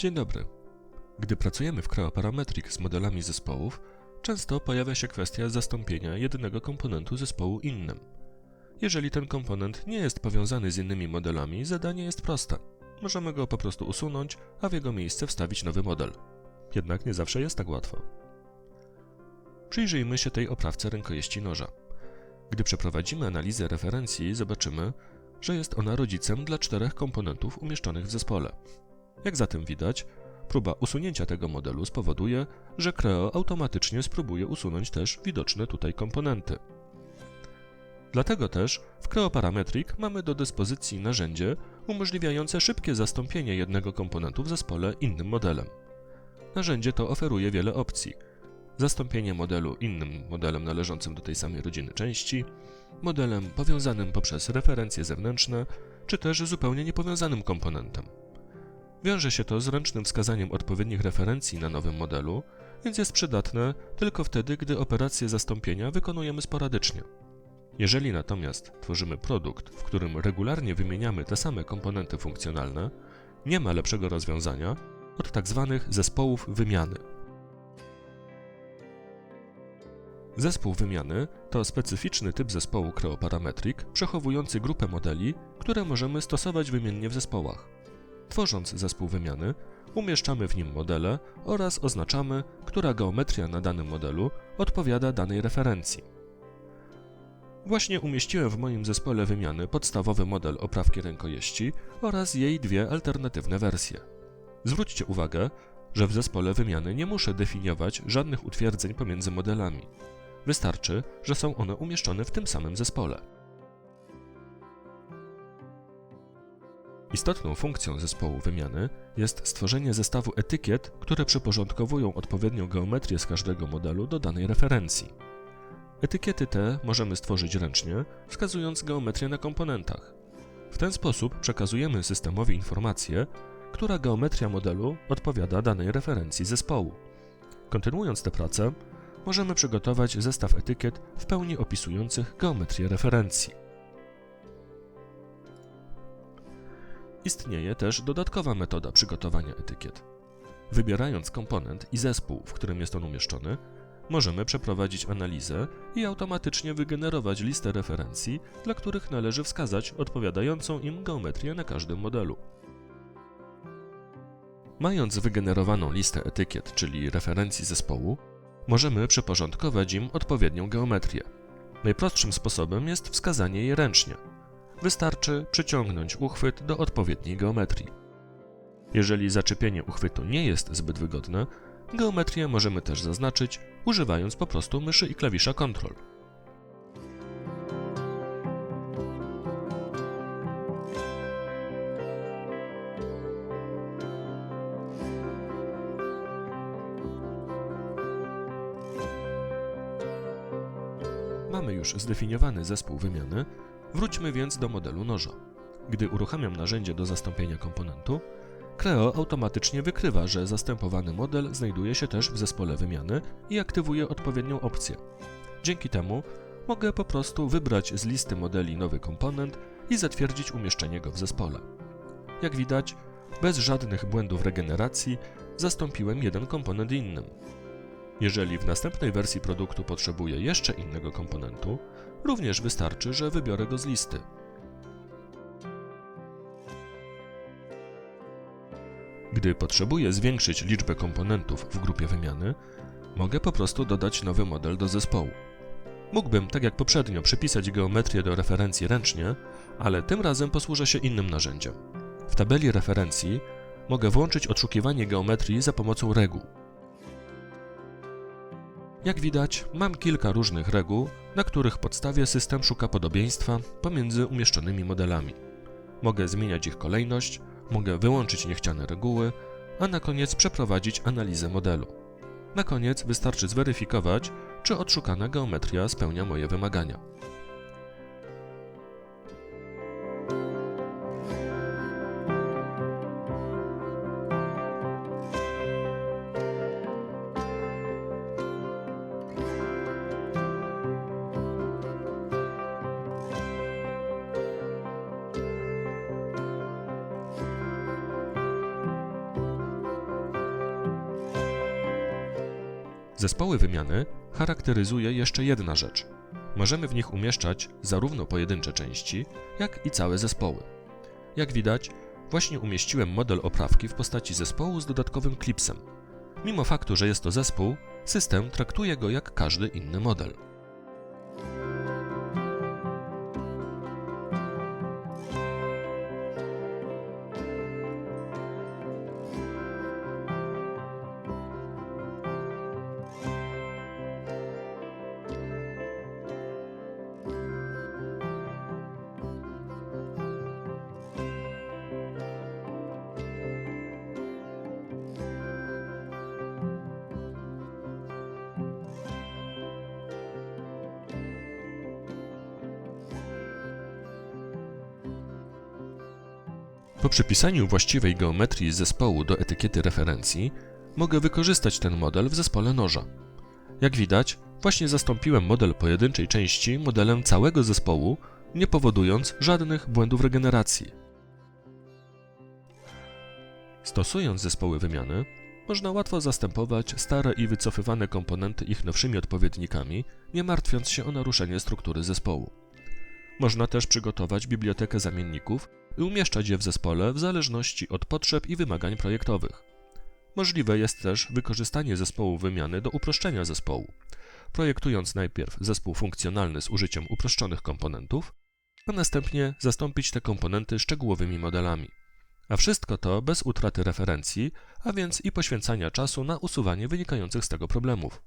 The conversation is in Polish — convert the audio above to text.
Dzień dobry. Gdy pracujemy w Creo Parametric z modelami zespołów, często pojawia się kwestia zastąpienia jednego komponentu zespołu innym. Jeżeli ten komponent nie jest powiązany z innymi modelami, zadanie jest proste. Możemy go po prostu usunąć, a w jego miejsce wstawić nowy model. Jednak nie zawsze jest tak łatwo. Przyjrzyjmy się tej oprawce rękojeści noża. Gdy przeprowadzimy analizę referencji, zobaczymy, że jest ona rodzicem dla czterech komponentów umieszczonych w zespole. Jak zatem widać, próba usunięcia tego modelu spowoduje, że Creo automatycznie spróbuje usunąć też widoczne tutaj komponenty. Dlatego też w Creo Parametric mamy do dyspozycji narzędzie umożliwiające szybkie zastąpienie jednego komponentu w zespole innym modelem. Narzędzie to oferuje wiele opcji. Zastąpienie modelu innym modelem należącym do tej samej rodziny części, modelem powiązanym poprzez referencje zewnętrzne, czy też zupełnie niepowiązanym komponentem. Wiąże się to z ręcznym wskazaniem odpowiednich referencji na nowym modelu, więc jest przydatne tylko wtedy, gdy operację zastąpienia wykonujemy sporadycznie. Jeżeli natomiast tworzymy produkt, w którym regularnie wymieniamy te same komponenty funkcjonalne, nie ma lepszego rozwiązania od tzw. zespołów wymiany. Zespół wymiany to specyficzny typ zespołu Creo Parametric przechowujący grupę modeli, które możemy stosować wymiennie w zespołach. Tworząc zespół wymiany, umieszczamy w nim modele oraz oznaczamy, która geometria na danym modelu odpowiada danej referencji. Właśnie umieściłem w moim zespole wymiany podstawowy model oprawki rękojeści oraz jej dwie alternatywne wersje. Zwróćcie uwagę, że w zespole wymiany nie muszę definiować żadnych utwierdzeń pomiędzy modelami. Wystarczy, że są one umieszczone w tym samym zespole. Istotną funkcją zespołu wymiany jest stworzenie zestawu etykiet, które przyporządkowują odpowiednią geometrię z każdego modelu do danej referencji. Etykiety te możemy stworzyć ręcznie, wskazując geometrię na komponentach. W ten sposób przekazujemy systemowi informację, która geometria modelu odpowiada danej referencji zespołu. Kontynuując tę pracę, możemy przygotować zestaw etykiet w pełni opisujących geometrię referencji. Istnieje też dodatkowa metoda przygotowania etykiet. Wybierając komponent i zespół, w którym jest on umieszczony, możemy przeprowadzić analizę i automatycznie wygenerować listę referencji, dla których należy wskazać odpowiadającą im geometrię na każdym modelu. Mając wygenerowaną listę etykiet, czyli referencji zespołu, możemy przyporządkować im odpowiednią geometrię. Najprostszym sposobem jest wskazanie jej ręcznie. Wystarczy przyciągnąć uchwyt do odpowiedniej geometrii. Jeżeli zaczepienie uchwytu nie jest zbyt wygodne, geometrię możemy też zaznaczyć, używając po prostu myszy i klawisza Ctrl. Mamy już zdefiniowany zespół wymiany, wróćmy więc do modelu noża. Gdy uruchamiam narzędzie do zastąpienia komponentu, Creo automatycznie wykrywa, że zastępowany model znajduje się też w zespole wymiany i aktywuje odpowiednią opcję. Dzięki temu mogę po prostu wybrać z listy modeli nowy komponent i zatwierdzić umieszczenie go w zespole. Jak widać, bez żadnych błędów regeneracji zastąpiłem jeden komponent innym. Jeżeli w następnej wersji produktu potrzebuję jeszcze innego komponentu, również wystarczy, że wybiorę go z listy. Gdy potrzebuję zwiększyć liczbę komponentów w grupie wymiany, mogę po prostu dodać nowy model do zespołu. Mógłbym, tak jak poprzednio, przypisać geometrię do referencji ręcznie, ale tym razem posłużę się innym narzędziem. W tabeli referencji mogę włączyć odszukiwanie geometrii za pomocą reguł. Jak widać, mam kilka różnych reguł, na których podstawie system szuka podobieństwa pomiędzy umieszczonymi modelami. Mogę zmieniać ich kolejność, mogę wyłączyć niechciane reguły, a na koniec przeprowadzić analizę modelu. Na koniec wystarczy zweryfikować, czy odszukana geometria spełnia moje wymagania. Zespoły wymiany charakteryzuje jeszcze jedna rzecz. Możemy w nich umieszczać zarówno pojedyncze części, jak i całe zespoły. Jak widać, właśnie umieściłem model oprawki w postaci zespołu z dodatkowym klipsem. Mimo faktu, że jest to zespół, system traktuje go jak każdy inny model. Po przypisaniu właściwej geometrii zespołu do etykiety referencji, mogę wykorzystać ten model w zespole noża. Jak widać, właśnie zastąpiłem model pojedynczej części modelem całego zespołu, nie powodując żadnych błędów regeneracji. Stosując zespoły wymiany, można łatwo zastępować stare i wycofywane komponenty ich nowszymi odpowiednikami, nie martwiąc się o naruszenie struktury zespołu. Można też przygotować bibliotekę zamienników i umieszczać je w zespole w zależności od potrzeb i wymagań projektowych. Możliwe jest też wykorzystanie zespołu wymiany do uproszczenia zespołu, projektując najpierw zespół funkcjonalny z użyciem uproszczonych komponentów, a następnie zastąpić te komponenty szczegółowymi modelami. A wszystko to bez utraty referencji, a więc i poświęcania czasu na usuwanie wynikających z tego problemów.